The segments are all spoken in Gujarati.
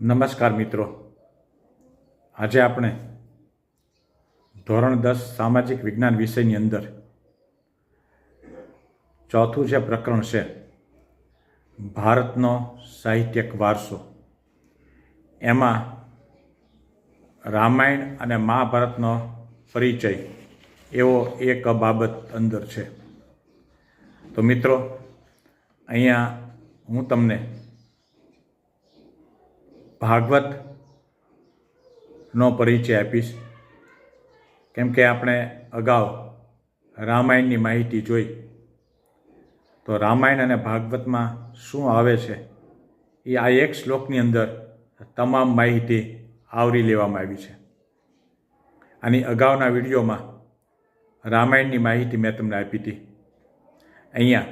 નમસ્કાર મિત્રો. આજે આપણે ધોરણ દસ સામાજિક વિજ્ઞાન વિષયની અંદર ચોથું જે પ્રકરણ છે, ભારતનો સાહિત્યક વારસો. એમાં રામાયણ અને મહાભારતનો પરિચય એવો એક બાબત અંદર છે. તો મિત્રો, અહીંયા હું તમને ભાગવતનો પરિચય આપીશ. કેમ કે આપણે અગાઉ રામાયણની માહિતી જોઈ. તો રામાયણ અને ભાગવતમાં શું આવે છે? એ આ એક શ્લોકની અંદર તમામ માહિતી આવરી લેવામાં આવી છે. આની અગાઉના વિડીયોમાં રામાયણની માહિતી મેં તમને આપી હતી. અહીંયા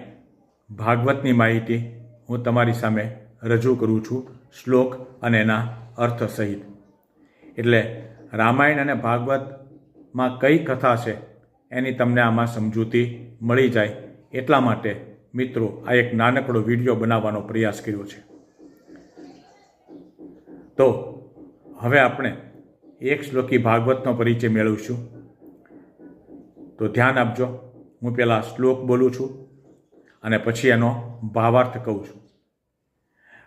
ભાગવતની માહિતી હું તમારી સામે રજૂ કરું છું. શ્લોક અને એના અર્થ સહિત. એટલે રામાયણ અને ભાગવતમાં કઈ કથા છે એની તમને આમાં સમજૂતી મળી જાય એટલા માટે મિત્રો આ એક નાનકડો વીડિયો બનાવવાનો પ્રયાસ કર્યો છે. તો હવે આપણે એક શ્લોકી ભાગવતનો પરિચય મેળવીશું. તો ધ્યાન આપજો. હું પહેલાં શ્લોક બોલું છું અને પછી એનો ભાવાર્થ કહું છું.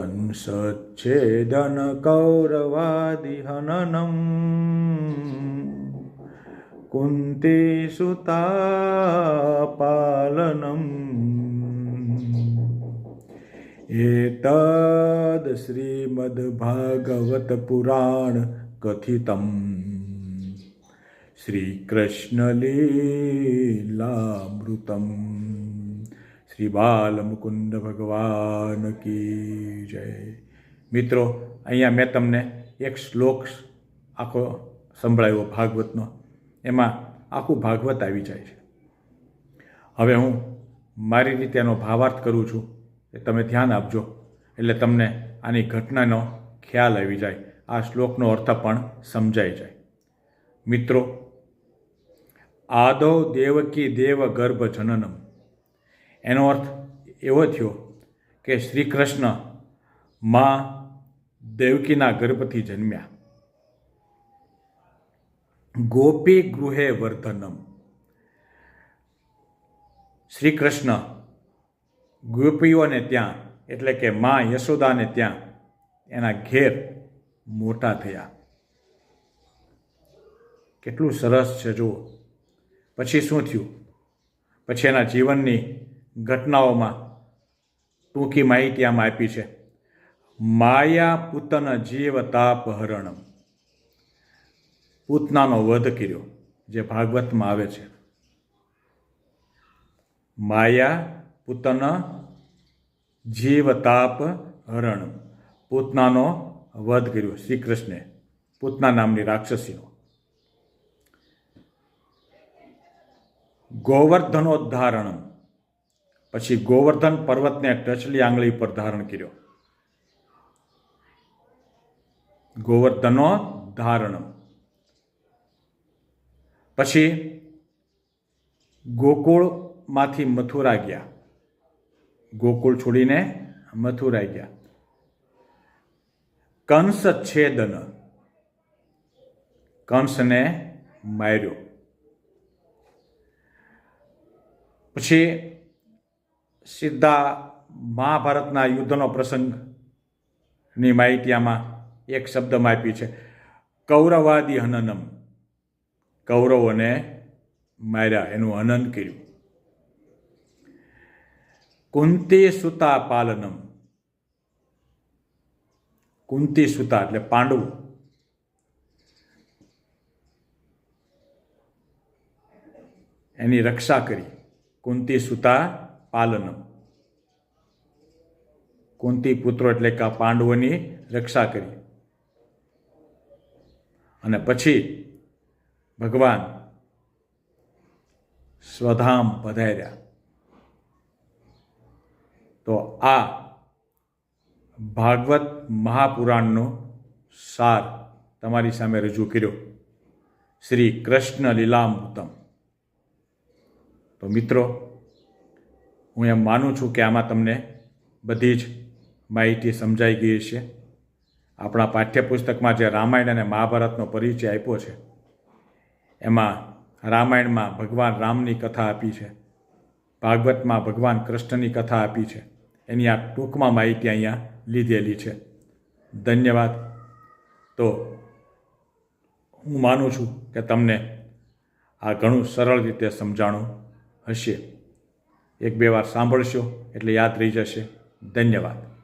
કંસચ્છેદન કૌરવાદિહનનમ કુંતીસુતાપાલનમ એતદ श्रीमद्भागवतपुराणकथितम् શ્રીકૃષ્ણલીલામૃતમ શ્રી બાલમુકુંદ ભગવાન કી જય. મિત્રો, અહીંયા મેં તમને એક શ્લોક આખો સંભળાવ્યો ભાગવતનો. એમાં આખું ભાગવત આવી જાય છે. હવે હું મારી રીતે એનો ભાવાર્થ કરું છું એ તમે ધ્યાન આપજો. એટલે તમને આની ઘટનાનો ખ્યાલ આવી જાય. આ શ્લોકનો અર્થ પણ સમજાઈ જાય. મિત્રો, આદો દેવકી દેવ ગર્ભ જનનમ. એનો અર્થ એવો થયો કે શ્રી કૃષ્ણ મા દેવકીના ગર્ભથી જન્મ્યા. ગોપી ગૃહે વર્ધનમ. શ્રી કૃષ્ણ ગોપીઓને ત્યાં, એટલે કે મા યશોદાને ત્યાં, એના ઘેર મોટા થયા. કેટલું સરસ છે જુઓ. પછી શું થયું? પછી એના જીવનની ઘટનાઓમાં ટૂંકી માહિતી આમાં આપી છે. માયા પૂતન જીવ તાપહરણમ પૂતનાનો વધ કર્યો, જે ભાગવતમાં આવે છે. માયા પૂતન જીવ તાપ હરણ પૂતનાનો વધ કર્યો શ્રી કૃષ્ણે પૂતના નામની રાક્ષસીનો. ગોવર્ધનોદ્ધારણમ. પછી ગોવર્ધન પર્વતને ટચલી આંગળી પર ધારણ કર્યો. ગોવર્ધનો ધારણ. પછી ગોકુળમાંથી મથુરા ગયા. ગોકુળ છોડીને મથુરા ગયા. કંસ છેદન. કંસને માર્યો. પછી સીધા મહાભારતના યુદ્ધનો પ્રસંગની માહિતી આમાં એક શબ્દમાં આપી છે. કૌરવાદી હનનમ. કૌરવોને માર્યા, એનું હનન કર્યું. કુંતી સુતા પાલનમ. કુંતી સુતા એટલે પાંડવ. એની રક્ષા કરી. કુંતી સુતા પાલનમ. કુંતી પુત્રો એટલે કે પાંડવોની રક્ષા કરી. અને પછી ભગવાન સ્વધામ પધાર્યા. તો આ ભાગવત મહાપુરાણનો સાર તમારી સામે રજૂ કર્યો. શ્રી કૃષ્ણ લીલામૃતમ. તો મિત્રો હું એમ માનું છું કે આમાં તમને બધી જ માહિતી સમજાઈ ગઈ છે. આપણા પાઠ્યપુસ્તકમાં જે રામાયણ અને મહાભારતનો પરિચય આપ્યો છે, એમાં રામાયણમાં ભગવાન રામની કથા આપી છે, ભાગવતમાં ભગવાન કૃષ્ણની કથા આપી છે, એની આ ટૂંકમાં માહિતી અહીંયા લીધેલી છે. ધન્યવાદ. તો હું માનું છું કે તમને આ ઘણું સરળ રીતે સમજાણું હશે. એક બે વાર સાંભળશો એટલે યાદ રહી જશે. ધન્યવાદ.